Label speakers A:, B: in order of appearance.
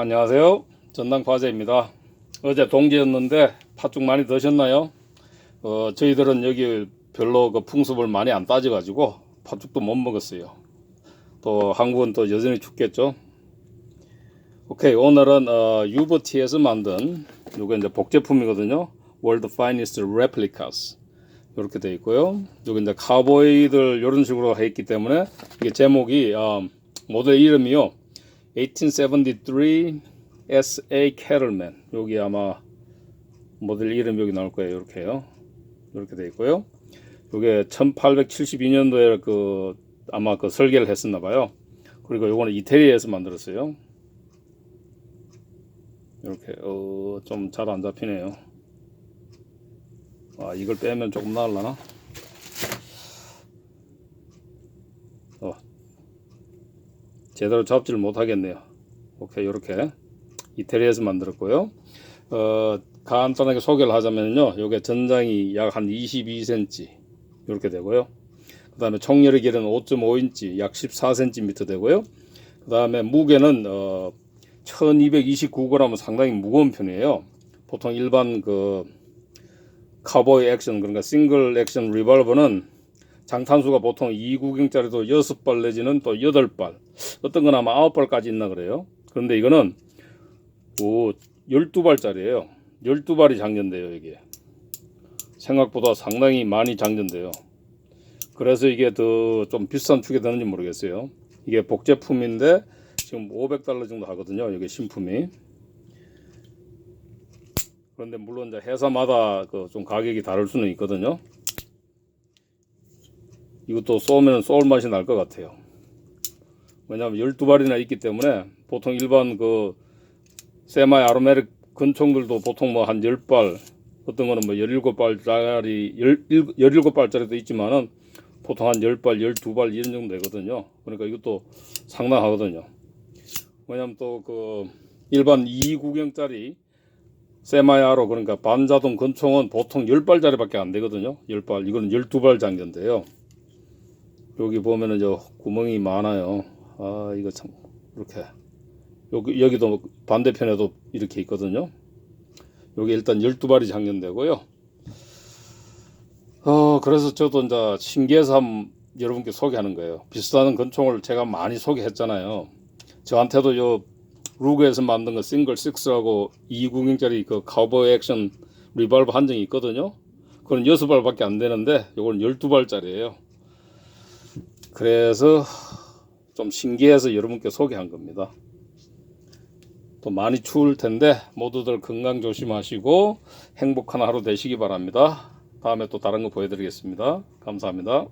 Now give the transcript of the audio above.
A: 안녕하세요. 전당 과제입니다. 어제 동지였는데 팥죽 많이 드셨나요? 어, 저희들은 여기 별로 그 풍습을 많이 안 따져가지고 팥죽도 못 먹었어요. 또 한국은 또 여전히 춥겠죠. 오케이 오늘은 어, 유버티에서 만든 요게 이제 복제품이거든요. World Finest Replicas 이렇게 돼 있고요. 여기 이제 카보이들 이런 식으로 했기 때문에 이게 제목이 어, 모델 이름이요. 1873 SA Cattleman 여기 아마 모델 이름 여기 나올 거예요. 이렇게요. 이렇게 돼 있고요. 이게 1872년도에 그 아마 그 설계를 했었나 봐요. 그리고 요거는 이태리에서 만들었어요. 이렇게 어, 좀 잘 안 잡히네요. 아, 이걸 빼면 조금 나을라나? 제대로 잡지를 못하겠네요. 오케이, 이렇게 이태리에서 만들었고요. 어, 간단하게 소개를 하자면요. 요게 전장이 약 한 22cm 이렇게 되고요. 그 다음에 총열의 길이는 5.5인치 약 14cm 되고요. 그 다음에 무게는 어, 1229g은 상당히 무거운 편이에요. 보통 일반 그 카보이 액션 그러니까 싱글 액션 리볼버는 장탄수가 보통 2구경짜리도 6발 내지는 또 8발 어떤 건 아마 9발까지 있나 그래요. 그런데 이거는 오 12발짜리예요. 12발이 장전돼요, 이게. 생각보다 상당히 많이 장전돼요. 그래서 이게 더 좀 비싼 축이 되는지 모르겠어요. 이게 복제품인데 지금 500달러 정도 하거든요. 이게 신품이. 그런데 물론 이제 회사마다 그 좀 가격이 다를 수는 있거든요. 이것도 쏘면 쏠 맛이 날 것 같아요. 왜냐하면 12발이나 있기 때문에 보통 일반 그 세마이 아로메릭 근총들도 보통 뭐 한 10발 어떤 거는 뭐 17발짜리 17발짜리도 있지만은 보통 한 10발, 12발 이런 정도 되거든요. 그러니까 이것도 상당하거든요. 왜냐면 또 그 일반 2구경짜리 세마야로 그러니까 반자동 권총은 보통 10발짜리밖에 안 되거든요. 10발. 이거는 12발 장전돼요. 여기 보면은 저 구멍이 많아요. 아, 이거 참 이렇게 여기 여기도 반대편에도 이렇게 있거든요. 여기 일단 12발이 장전되고요. 어, 그래서 저도 이제 한번 여러분께 소개하는 거예요. 비슷한 권총을 제가 많이 소개했잖아요. 저한테도 요 루그에서 만든 거 싱글 6라고 2구경짜리 그 카우보이 액션 리발버 한정이 있거든요. 그건 6발밖에 안 되는데 요건 12발짜리예요. 그래서 좀 신기해서 여러분께 소개한 겁니다. 또 많이 추울 텐데 모두들 건강 조심하시고 행복한 하루 되시기 바랍니다. 다음에 또 다른 거 보여드리겠습니다. 감사합니다.